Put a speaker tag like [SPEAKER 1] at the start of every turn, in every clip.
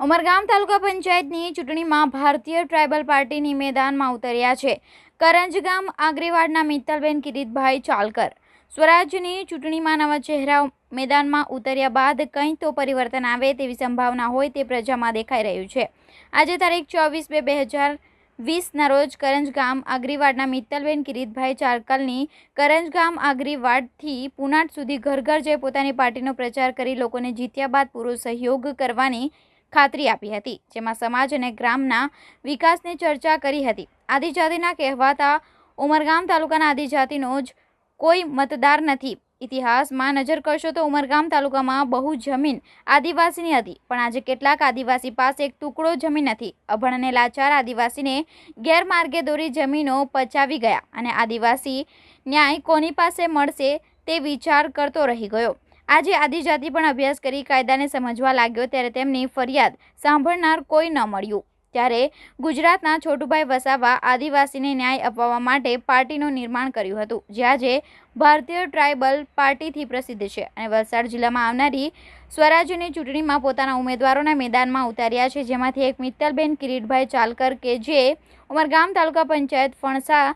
[SPEAKER 1] ઉમરગામ તાલુકા પંચાયતની ચૂંટણીમાં ભારતીય ટ્રાઇબલ પાર્ટીની મેદાનમાં ઉતર્યા છે. કરંજગામ આગરેવાડના મિત્તલબેન કિરીટભાઈ ચાલકર સ્વરાજ્યની ચૂંટણીમાં નવા ચહેરા મેદાનમાં ઉતર્યા બાદ કંઈ તો પરિવર્તન આવે તેવી સંભાવના હોય તે પ્રજામાં દેખાઈ રહ્યું છે. આજે તારીખ ચોવીસ બે બે હજાર વીસના રોજ કરંજગામ આગરીવાડના મિત્તલબેન કિરીટભાઈ ચારકલની કરંજગામ આગરીવાડથી પુનાટ સુધી ઘર ઘર જઈ પોતાની પાર્ટીનો પ્રચાર કરી લોકોને જીત્યા બાદ પૂરો સહયોગ કરવાની ખાતરી આપી હતી, જેમાં સમાજ અને ગ્રામના વિકાસની ચર્ચા કરી હતી. આદિજાતિના કહેવાતા ઉમરગામ તાલુકાના આદિજાતિનો જ કોઈ મતદાર નથી. ઇતિહાસમાં નજર કરશો તો ઉમરગામ તાલુકામાં બહુ જમીન આદિવાસીની હતી, પણ આજે કેટલાક આદિવાસી પાસે એક ટુકડો જમીન નથી. અભણ અને લાચાર આદિવાસીને ગેરમાર્ગે દોરી જમીનો પચાવી ગયા અને આદિવાસી ન્યાય કોની પાસે મળશે તે વિચાર કરતો રહી ગયો. આજે આદિજાતિ પણ અભ્યાસ કરી કાયદાને સમજવા લાગ્યો ત્યારે તેમની ફરિયાદ સાંભળનાર કોઈ ન મળ્યું. ત્યારે ગુજરાતના છોટુભાઈ વસાવા આદિવાસીને ન્યાય અપાવવા માટે પાર્ટીનું નિર્માણ કર્યું હતું, જે આજે ભારતીય ટ્રાઇબલ પાર્ટીથી પ્રસિદ્ધ છે અને વલસાડ જિલ્લામાં આવનારી સ્વરાજ્યની ચૂંટણીમાં પોતાના ઉમેદવારોના મેદાનમાં ઉતાર્યા છે, જેમાંથી એક મિત્તલબેન કિરીટભાઈ ચાલકર કે જે ઉમરગામ તાલુકા પંચાયત ફણસા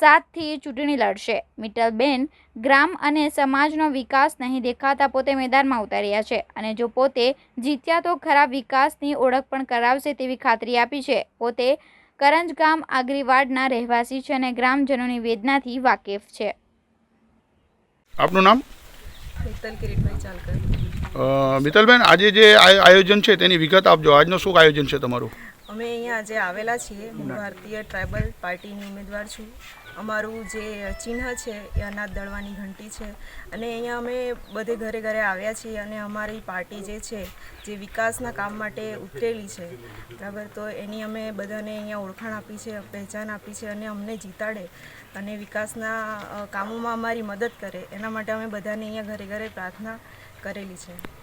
[SPEAKER 1] સાતથી ચૂંટણી લડશે. મિટલબેન ગ્રામ અને સમાજનો વિકાસ નહીં દેખાતા પોતે મેદાનમાં ઉતાર્યા છે અને જો પોતે જીત્યા તો ખરા વિકાસની ઓળખ પણ કરાવશે તેવી ખાતરી આપી છે. પોતે કરંજ ગામ આગરીવાડના રહેવાસી છે અને ગ્રામજનોની વેદનાથી વાકેફ છે.
[SPEAKER 2] આપનું નામ? મિત્તલબેન આજે જે આયોજન છે તેની વિગત આપજો. આજનું શું આયોજન છે તમારું?
[SPEAKER 3] અમે અહીંયા આજે આવેલા છીએ, હું ભારતીય ટ્રાઇબલ પાર્ટીની ઉમેદવાર છું. અમારું જે ચિહ્ન છે એ અનાજ દળવાની ઘંટી છે. અને અહીંયા અમે બધે ઘરે ઘરે આવ્યા છીએ અને અમારી પાર્ટી જે છે, જે વિકાસના કામ માટે ઉતરેલી છે. બરાબર? તો એની અમે બધાને અહીંયા ઓળખાણ આપી છે, પહેચાન આપી છે અને અમને જીતાડે અને વિકાસના કામોમાં અમારી મદદ કરે. એના માટે અમે બધાને અહીંયા ઘરે ઘરે પ્રાર્થના કરેલી છે.